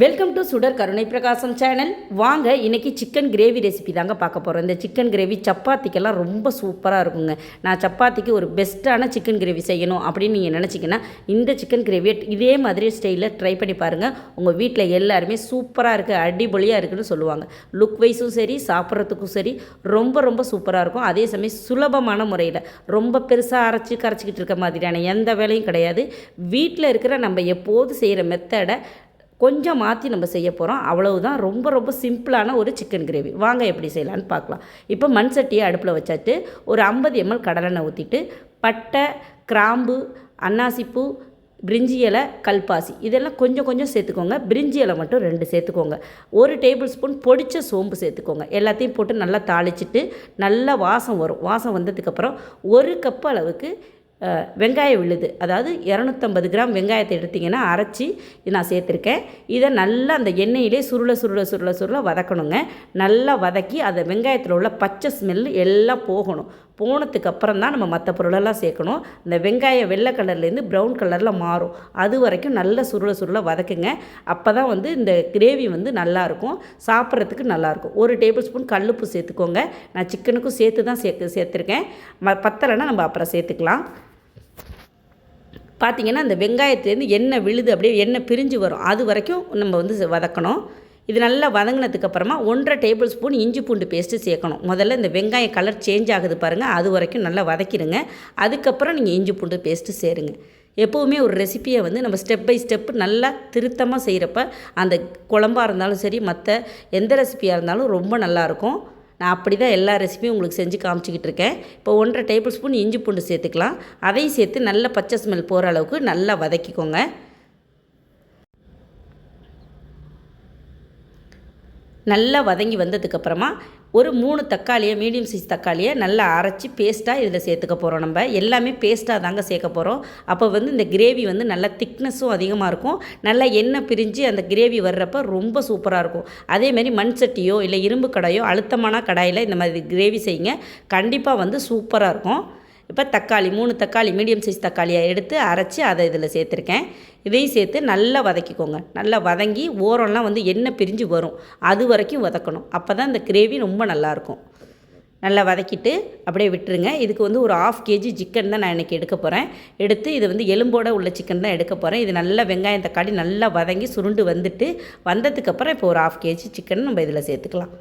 Welcome to சுடர் கருணை பிரகாசம் சேனல் வாங்க இன்றைக்கி சிக்கன் கிரேவி ரெசிபி தாங்க பார்க்க போகிறோம் இந்த சிக்கன் கிரேவி சப்பாத்திக்கெல்லாம் ரொம்ப சூப்பராக இருக்குங்க. நான் சப்பாத்திக்கு ஒரு பெஸ்ட்டான சிக்கன் கிரேவி செய்யணும் அப்படின்னு நீங்கள் நினச்சிங்கன்னா இந்த சிக்கன் கிரேவியை இதே மாதிரி ஸ்டைலில் ட்ரை பண்ணி பாருங்கள் உங்கள் வீட்டில் எல்லாருமே சூப்பராக இருக்குது அடிபொலியாக இருக்குன்னு சொல்லுவாங்க. லுக் வைஸும் சரி சாப்பிட்றதுக்கும் சரி ரொம்ப ரொம்ப சூப்பராக இருக்கும். அதே சமயம் சுலபமான முறையில் ரொம்ப பெருசாக அரைச்சி கரைச்சிக்கிட்டு இருக்க மாதிரியான எந்த வேலையும் கிடையாது. வீட்டில் இருக்கிற நம்ம எப்போது செய்கிற மெத்தடை கொஞ்சம் மாற்றி நம்ம செய்ய போகிறோம் அவ்வளவுதான். ரொம்ப ரொம்ப சிம்பிளான ஒரு சிக்கன் கிரேவி வாங்க எப்படி செய்யலான்னு பார்க்கலாம். இப்போ மண் சட்டியை அடுப்பில் வச்சாட்டு ஒரு ஐம்பது எம்எல் கடலெண்ணெய் ஊற்றிட்டு பட்டை கிராம்பு அன்னாசிப்பூ பிரிஞ்சி இலை கல்பாசி. இதெல்லாம் கொஞ்சம் கொஞ்சம் சேர்த்துக்கோங்க. பிரிஞ்சி இலை மட்டும் ரெண்டு சேர்த்துக்கோங்க. ஒரு டேபிள் ஸ்பூன் பொடிச்ச சோம்பு சேர்த்துக்கோங்க. எல்லாத்தையும் போட்டு நல்லா தாளிச்சிட்டு நல்லா வாசம் வரும். வாசம் வந்ததுக்கப்புறம் ஒரு கப் அளவுக்கு வெங்காயம் விழுது. அதாவது இரநூத்தம்பது கிராம் வெங்காயத்தை எடுத்திங்கன்னா அரைச்சி நான் சேர்த்துருக்கேன். இதை நல்லா அந்த எண்ணெயிலே சுருள சுருள சுருள சுருள வதக்கணுங்க. நல்லா வதக்கி அதை வெங்காயத்தில் உள்ள பச்சை ஸ்மெல் எல்லாம் போகணும். போனதுக்கு அப்புறம் தான் நம்ம மற்ற பொருளெல்லாம் சேர்க்கணும். இந்த வெங்காயம் வெள்ளை கலர்லேருந்து ப்ரௌன் கலரில் மாறும். அது வரைக்கும் நல்ல சுருள சுருள வதக்குங்க. அப்போ தான் வந்து இந்த கிரேவி வந்து நல்லாயிருக்கும். சாப்பிட்றதுக்கு நல்லாயிருக்கும். ஒரு டேபிள் ஸ்பூன் கல்லுப்பு சேர்த்துக்கோங்க. நான் சிக்கனுக்கும் சேர்த்து தான் சேர்த்து சேர்த்துருக்கேன். ம பத்தலைன்னா நம்ம அப்புறம் சேர்த்துக்கலாம். பார்த்திங்கன்னா அந்த வெங்காயத்துலேருந்து எண்ணெய் விழுது அப்படியே எண்ணெய் பிரிஞ்சு வரும். அது வரைக்கும் நம்ம வந்து வதக்கணும். இது நல்லா வதங்கினதுக்கு அப்புறமா ஒன்றரை டேபிள் ஸ்பூன் இஞ்சி பூண்டு பேஸ்ட்டு சேர்க்கணும். முதல்ல இந்த வெங்காயம் கலர் சேஞ்ச் ஆகுது பாருங்கள் அது வரைக்கும் நல்லா வதக்கிடுங்க. அதுக்கப்புறம் நீங்கள் இஞ்சி பூண்டு பேஸ்ட்டு சேருங்க. எப்போவுமே ஒரு ரெசிப்பியை வந்து நம்ம ஸ்டெப் பை ஸ்டெப் நல்லா திருத்தமாக செய்கிறப்ப அந்த குழம்பாக இருந்தாலும் சரி மற்ற எந்த ரெசிபியாக இருந்தாலும் ரொம்ப நல்லாயிருக்கும் நான் அப்படி தான் எல்லா ரெசிபியும் உங்களுக்கு செஞ்சு காமிச்சிக்கிட்டு இருக்கேன். இப்போ ஒன்றரை டேபிள் ஸ்பூன் இஞ்சி பூண்டு சேர்த்துக்கலாம். அதையும் சேர்த்து நல்ல பச்சை ஸ்மெல் போகிற அளவுக்கு நல்லா வதக்கிக்கோங்க. நல்லா வதங்கி வந்ததுக்கப்புறமா ஒரு மூணு தக்காளியை மீடியம் சைஸ் தக்காளியை நல்லா அரைச்சி பேஸ்ட்டாக இதில் சேர்த்துக்க போகிறோம் நம்ம. எல்லாமே பேஸ்ட்டாக தாங்க சேர்க்க போகிறோம் அப்போ வந்து இந்த கிரேவி வந்து நல்லா திக்னஸும் அதிகமாக இருக்கும். நல்லா எண்ணெய் பிரிஞ்சு அந்த கிரேவி வர்றப்ப ரொம்ப சூப்பராக இருக்கும். அதேமாரி மண் சட்டியோ இல்லை இரும்பு கடாயோ அழுத்தமான கடாயில் இந்த மாதிரி கிரேவி செய்யுங்க. கண்டிப்பாக வந்து சூப்பராக இருக்கும். இப்போ தக்காளி மூணு தக்காளி மீடியம் சைஸ் தக்காளியாக எடுத்து அரைச்சி அதை இதில் சேர்த்துருக்கேன். இதையும் சேர்த்து நல்லா வதக்கிக்கோங்க. நல்லா வதங்கி ஓரம்லாம் வந்து எண்ணெய் பிரிஞ்சு வரும். அது வரைக்கும் வதக்கணும். அப்போ தான் இந்த கிரேவி ரொம்ப நல்லாயிருக்கும். நல்லா வதக்கிட்டு அப்படியே விட்டுருங்க. இதுக்கு வந்து ஒரு ஆஃப் கேஜி சிக்கன் தான் நான் இன்றைக்கி எடுக்க போகிறேன். எடுத்து இது வந்து எலும்போட உள்ள சிக்கன் தான் எடுக்க போகிறேன். இது நல்லா வெங்காயம் தக்காளி நல்லா வதங்கி சுருண்டு வந்துட்டு வந்ததுக்கப்புறம் இப்போ ஒரு ஆஃப் கேஜி சிக்கன் நம்ம இதில் சேர்த்துக்கலாம்.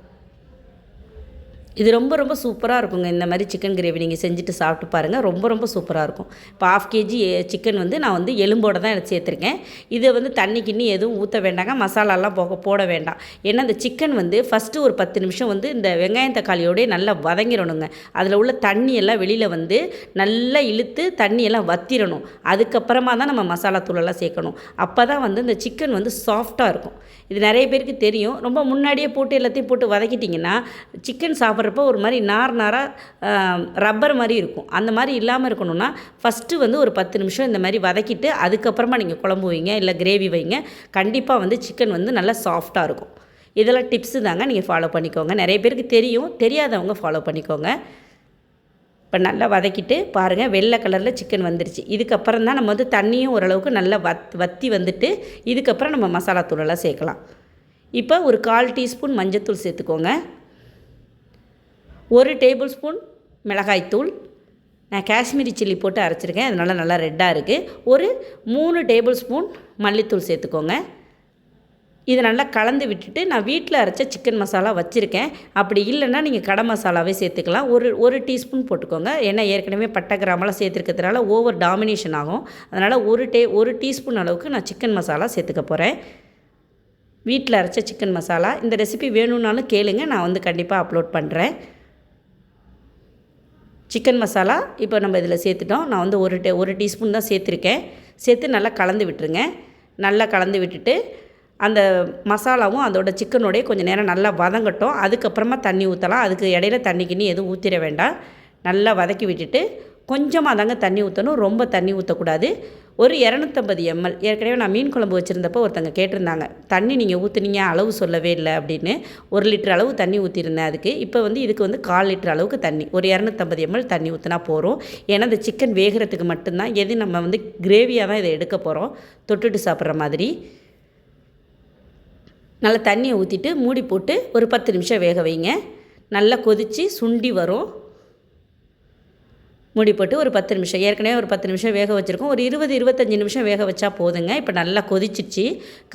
இது ரொம்ப ரொம்ப சூப்பராக இருக்குங்க. இந்த மாதிரி சிக்கன் கிரேவி நீங்கள் செஞ்சுட்டு சாப்பிட்டு பாருங்கள் ரொம்ப ரொம்ப சூப்பராக இருக்கும். இப்போ ஆஃப் கேஜி சிக்கன் வந்து நான் வந்து எலும்போடு தான் எடுத்து சேர்த்துருக்கேன். இதை வந்து தண்ணி கிண்ணி எதுவும் ஊற்ற வேண்டாங்க. மசாலாலாம் போக போட வேண்டாம். ஏன்னா இந்த சிக்கன் வந்து ஃபஸ்ட்டு ஒரு பத்து நிமிஷம் வந்து இந்த வெங்காயம் தக்காளியோடய நல்லா வதங்கிடணுங்க அதில் உள்ள தண்ணியெல்லாம் வெளியில் வந்து நல்லா இழுத்து தண்ணியெல்லாம் வத்திரணும். அதுக்கப்புறமா தான் நம்ம மசாலா தூளெல்லாம் சேர்க்கணும். அப்போ தான் வந்து இந்த சிக்கன் வந்து சாஃப்டாக இருக்கும். இது நிறைய பேருக்கு தெரியும். ரொம்ப முன்னாடியே போட்டு எல்லாத்தையும் போட்டு வதக்கிட்டிங்கன்னா சிக்கன் சாப்பிட்ற சாப்பிட்றப்போ ஒரு மாதிரி நார் நாராக ரப்பர் மாதிரி இருக்கும். அந்த மாதிரி இல்லாமல் இருக்கணும்னா ஃபஸ்ட்டு வந்து ஒரு பத்து நிமிஷம் இந்த மாதிரி வதக்கிட்டு அதுக்கப்புறமா நீங்கள் குழம்பு வைங்க இல்லை கிரேவி வைங்க. கண்டிப்பாக வந்து சிக்கன் வந்து நல்லா சாஃப்டாக இருக்கும். இதெல்லாம் டிப்ஸு தாங்க நீங்கள் ஃபாலோ பண்ணிக்கோங்க. நிறைய பேருக்கு தெரியும். தெரியாதவங்க ஃபாலோ பண்ணிக்கோங்க. இப்போ நல்லா வதக்கிட்டு பாருங்கள் வெள்ளை கலரில் சிக்கன் வந்துருச்சு. இதுக்கப்புறம் தான் நம்ம வந்து தண்ணியும் ஓரளவுக்கு நல்லா வத் வத்தி வந்துட்டு இதுக்கப்புறம் நம்ம மசாலா தூளெல்லாம் சேர்க்கலாம். இப்போ ஒரு கால் டீஸ்பூன் மஞ்சத்தூள் சேர்த்துக்கோங்க. ஒரு டேபிள் ஸ்பூன் மிளகாய்த்தூள். நான் காஷ்மீரி சில்லி போட்டு அரைச்சிருக்கேன். அதனால் நல்லா ரெட்டாக இருக்குது ஒரு மூணு டேபிள் ஸ்பூன் மல்லித்தூள் சேர்த்துக்கோங்க. இதை நல்லா கலந்து விட்டுட்டு நான் வீட்டில் அரைச்ச சிக்கன் மசாலா வச்சுருக்கேன். அப்படி இல்லைன்னா நீங்கள் கடை மசாலாவே சேர்த்துக்கலாம். ஒரு ஒரு டீஸ்பூன் போட்டுக்கோங்க. ஏன்னா ஏற்கனவே பட்டை கிராமெல்லாம் சேர்த்துருக்கிறதுனால ஓவர் டாமினேஷன் ஆகும். அதனால் ஒரு டே ஒரு டீஸ்பூன் அளவுக்கு நான் சிக்கன் மசாலா சேர்த்துக்க போகிறேன் வீட்டில் அரைச்ச சிக்கன் மசாலா. இந்த ரெசிபி வேணும்னாலும் கேளுங்க. நான் வந்து கண்டிப்பாக அப்லோட் பண்ணுறேன் சிக்கன் மசாலா இப்போ நம்ம இதில் சேர்த்துட்டோம். நான் வந்து ஒரு டே ஒரு டீஸ்பூன் தான் சேர்த்துருக்கேன். சேர்த்து நல்லா கலந்து விட்டுருங்க. நல்லா கலந்து விட்டுட்டு அந்த மசாலாவும் அதோட சிக்கனோடய கொஞ்சம் நேரம் நல்லா வதங்கட்டும். அதுக்கப்புறமா தண்ணி ஊற்றலாம் அதுக்கு இடையில தண்ணி கிண்ணி எதுவும் ஊற்றிட வேண்டாம். நல்லா வதக்கி விட்டுட்டு கொஞ்சமாக தாங்க தண்ணி ஊற்றணும் ரொம்ப தண்ணி ஊற்றக்கூடாது ஒரு இரநூத்தம்பது எம்எல். ஏற்கனவே நான் மீன் குழம்பு வச்சுருந்தப்போ ஒருத்தங்க கேட்டிருந்தாங்க. தண்ணி நீங்கள் ஊற்றுனீங்க அளவு சொல்லவே இல்லை அப்படின்னு. ஒரு லிட்டர் அளவு தண்ணி ஊற்றிருந்தேன் அதுக்கு. இப்போ வந்து இதுக்கு வந்து கால் லிட்டர் அளவுக்கு தண்ணி. ஒரு இரநூத்தம்பது எம்எல் தண்ணி ஊற்றினா போகிறோம் ஏன்னா இந்த சிக்கன் வேகிறதுக்கு மட்டும்தான். எது நம்ம வந்து கிரேவியாக தான் இதை எடுக்க போகிறோம் தொட்டுட்டு சாப்பிட்ற மாதிரி. நல்லா தண்ணியை ஊற்றிட்டு மூடி போட்டு ஒரு பத்து நிமிஷம் வேக வைங்க. நல்லா கொதித்து சுண்டி வரும். மூடி போட்டு ஒரு பத்து நிமிஷம். ஏற்கனவே ஒரு பத்து நிமிஷம் வேக வச்சுருக்கோம். ஒரு இருபது இருபத்தஞ்சி நிமிஷம் வேக வச்சா போதுங்க. இப்போ நல்லா கொதிச்சிச்சு.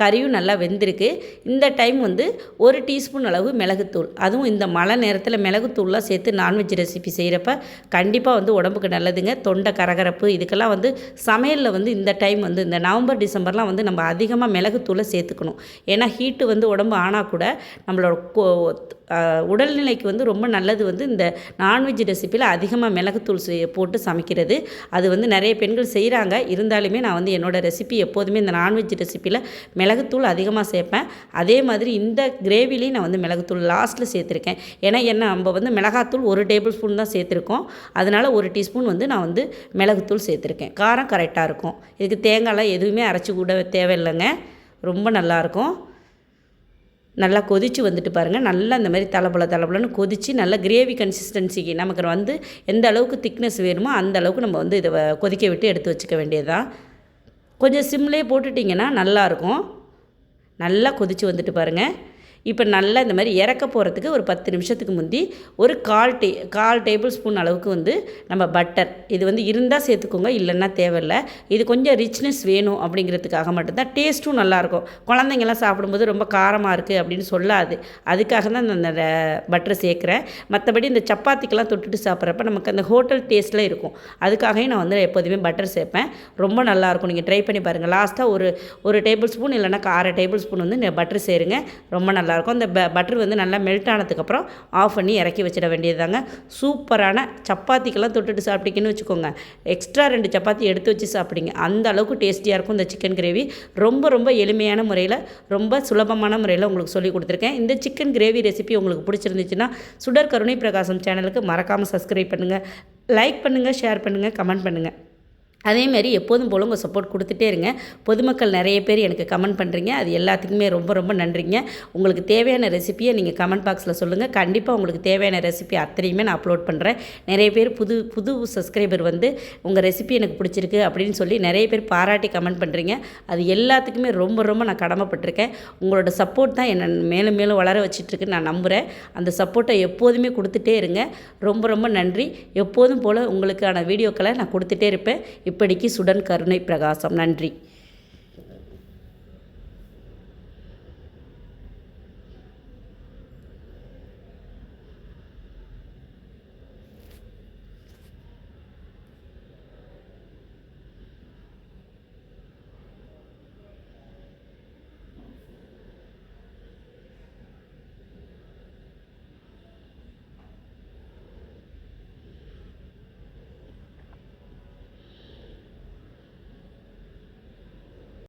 கறியும் நல்லா வெந்திருக்கு. இந்த டைம் வந்து ஒரு டீஸ்பூன் அளவு மிளகுத்தூள். அதுவும் இந்த மழை நேரத்தில் மிளகுத்தூள்லாம் சேர்த்து நான்வெஜ் ரெசிபி செய்கிறப்ப கண்டிப்பாக வந்து உடம்புக்கு நல்லதுங்க. தொண்டை கரகரப்பு இதுக்கெல்லாம் வந்து சமையலில் வந்து இந்த டைம் வந்து இந்த நவம்பர் டிசம்பர்லாம் வந்து நம்ம அதிகமாக மிளகுத்தூளை சேர்த்துக்கணும். ஏன்னா ஹீட்டு வந்து உடம்பு ஆனால் கூட நம்மளோட உடல்நிலைக்கு வந்து ரொம்ப நல்லது வந்து இந்த நான்வெஜ் ரெசிப்பியில் அதிகமாக மிளகுத்தூள் போட்டு சமைக்கிறது. அது வந்து நிறைய பெண்கள் செய்கிறாங்க இருந்தாலுமே நான் வந்து என்னோடய ரெசிபி எப்போதுமே இந்த நான்வெஜ் ரெசிப்பியில் மிளகுத்தூள் அதிகமாக சேர்ப்பேன். அதே மாதிரி இந்த கிரேவிலையும் நான் வந்து மிளகுத்தூள் லாஸ்ட்டில் சேர்த்துருக்கேன். ஏன்னா என்ன நம்ம வந்து மிளகாத்தூள் ஒரு டேபிள் ஸ்பூன் தான் சேர்த்துருக்கோம். அதனால் ஒரு டீஸ்பூன் வந்து நான் வந்து மிளகுத்தூள் சேர்த்துருக்கேன். காரம் கரெக்டாக இருக்கும். இதுக்கு தேங்காய்லாம் எதுவுமே அரைச்சி கூட தேவையில்லைங்க. ரொம்ப நல்லாயிருக்கும் நல்லா கொதித்து வந்துட்டு பாருங்கள் நல்லா அந்த மாதிரி தலைப்பல தலைப்பலன்னு கொதித்து நல்லா கிரேவி கன்சிஸ்டன்சிக்கு நமக்கு வந்து எந்த அளவுக்கு திக்னஸ் வேணுமோ அந்த அளவுக்கு நம்ம வந்து இதை கொதிக்க விட்டு எடுத்து வச்சுக்க வேண்டியதுதான் கொஞ்சம் சிம்லேயே போட்டுட்டிங்கன்னா நல்லாயிருக்கும் நல்லா கொதித்து வந்துட்டு பாருங்கள் இப்போ நல்லா இந்த மாதிரி இறக்க போகிறதுக்கு ஒரு பத்து நிமிஷத்துக்கு முந்தி ஒரு கால் டே கால் டேபிள் ஸ்பூன் அளவுக்கு வந்து நம்ம பட்டர். இது வந்து இருந்தால் சேர்த்துக்கோங்க இல்லைன்னா தேவையில்லை. இது கொஞ்சம் ரிச்னஸ் வேணும் அப்படிங்கிறதுக்காக மட்டும்தான். டேஸ்ட்டும் நல்லாயிருக்கும். குழந்தைங்கள்லாம் சாப்பிடும்போது ரொம்ப காரமாக இருக்குது அப்படின்னு சொல்லாது. அதுக்காக தான் நான் அந்த பட்டரை சேர்க்குறேன். மற்றபடி இந்த சப்பாத்திக்கெல்லாம் தொட்டுட்டு சாப்பிட்றப்ப நமக்கு அந்த ஹோட்டல் டேஸ்ட்டில் இருக்கும். அதுக்காகவே நான் வந்து எப்போதுமே பட்டர் சேர்ப்பேன். ரொம்ப நல்லாயிருக்கும். நீங்கள் ட்ரை பண்ணி பாருங்கள் லாஸ்ட்டாக ஒரு ஒரு டேபிள் ஸ்பூன் இல்லைன்னா அரை டேபிள் ஸ்பூன் வந்து பட்டர் சேருங்க. ரொம்ப நல்லா நல்லாயிருக்கும். அந்த ப பட்டர் வந்து நல்லா மெல்ட் ஆனதுக்கப்புறம் ஆஃப் பண்ணி இறக்கி வச்சிட வேண்டியது சூப்பரான சப்பாத்திக்கெல்லாம் தொட்டுட்டு சாப்பிட்டீங்கன்னு வச்சுக்கோங்க. எக்ஸ்ட்ரா ரெண்டு சப்பாத்தி எடுத்து வச்சு சாப்பிடுங்க. அந்த அளவுக்கு டேஸ்டியாக இருக்கும் இந்த சிக்கன் கிரேவி ரொம்ப ரொம்ப எளிமையான முறையில் ரொம்ப சுலபமான முறையில் உங்களுக்கு சொல்லி கொடுத்துருக்கேன். இந்த சிக்கன் கிரேவி ரெசிபி உங்களுக்கு பிடிச்சிருந்துச்சுன்னா சுடர் கருணை பிரகாசம் சேனலுக்கு மறக்காமல் சப்ஸ்கிரைப் பண்ணுங்கள் லைக் பண்ணுங்கள் ஷேர் பண்ணுங்கள் கமெண்ட் பண்ணுங்கள் அதேமாரி எப்போதும் போல் உங்கள் சப்போர்ட் கொடுத்துட்டே இருங்க. பொதுமக்கள் நிறைய பேர் எனக்கு கமெண்ட் பண்ணுறீங்க அது எல்லாத்துக்குமே ரொம்ப ரொம்ப நன்றிங்க. உங்களுக்கு தேவையான ரெசிப்பியை நீங்கள் கமெண்ட் பாக்ஸில் சொல்லுங்கள் கண்டிப்பாக உங்களுக்கு தேவையான ரெசிபி அத்தனையுமே நான் அப்லோட் பண்ணுறேன் நிறைய பேர் புது புது சப்ஸ்கிரைபர் வந்து உங்கள் ரெசிபி எனக்கு பிடிச்சிருக்கு அப்படின்னு சொல்லி நிறைய பேர் பாராட்டி கமெண்ட் பண்ணுறீங்க அது எல்லாத்துக்குமே ரொம்ப ரொம்ப நான் கடமைப்பட்டிருக்கேன். உங்களோட சப்போர்ட் தான் என்னை மேலும் மேலும் வளர வச்சிட்ருக்குன்னு நான் நம்புகிறேன் அந்த சப்போர்ட்டை எப்போதுமே கொடுத்துட்டே இருங்க. ரொம்ப ரொம்ப நன்றி. எப்போதும் போல் உங்களுக்கான வீடியோக்களை நான் கொடுத்துட்டே இருப்பேன். இப்படிக்கு சுடன் கருணை பிரகாசம். நன்றி.